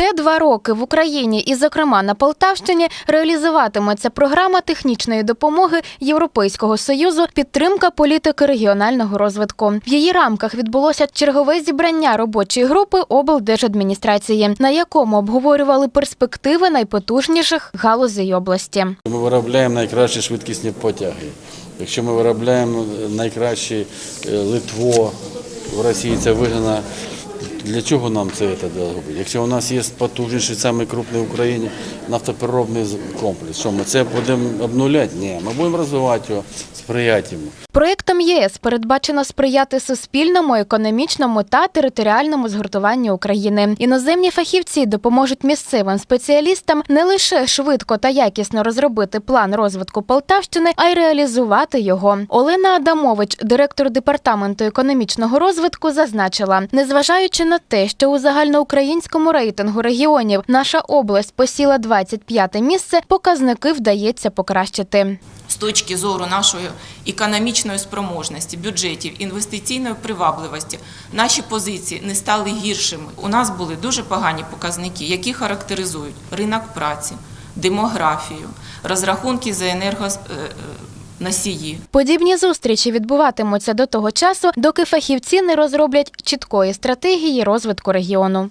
Ще два роки в Україні і, зокрема, на Полтавщині реалізуватиметься програма технічної допомоги Європейського союзу підтримка політики регіонального розвитку. В її рамках відбулося чергове зібрання робочої групи облдержадміністрації, на якому обговорювали перспективи найпотужніших галузей області. Ми виробляємо найкращі швидкісні потяги. Якщо ми виробляємо найкраще е, литво в Росії, це вигнано. Для чого нам це робити? Якщо у нас є потужніший, самий крупний в Україні нафтопереробний комплекс, що ми це будемо обнуляти? Ні, ми будемо розвивати його, сприяти йому. Проектом ЄС передбачено сприяти суспільному, економічному та територіальному згуртуванню України. Іноземні фахівці допоможуть місцевим спеціалістам не лише швидко та якісно розробити план розвитку Полтавщини, а й реалізувати його. Олена Адамович, директор департаменту економічного розвитку, зазначила, незважаючи на те, що у загальноукраїнському рейтингу регіонів наша область посіла 25 місце, показники вдається покращити. з точки зору нашої економічної спроможності, бюджетів, інвестиційної привабливості, наші позиції не стали гіршими. У нас були дуже погані показники, які характеризують ринок праці, демографію, розрахунки за енергоносії. Подібні зустрічі відбуватимуться до того часу, доки фахівці не розроблять чіткої стратегії розвитку регіону.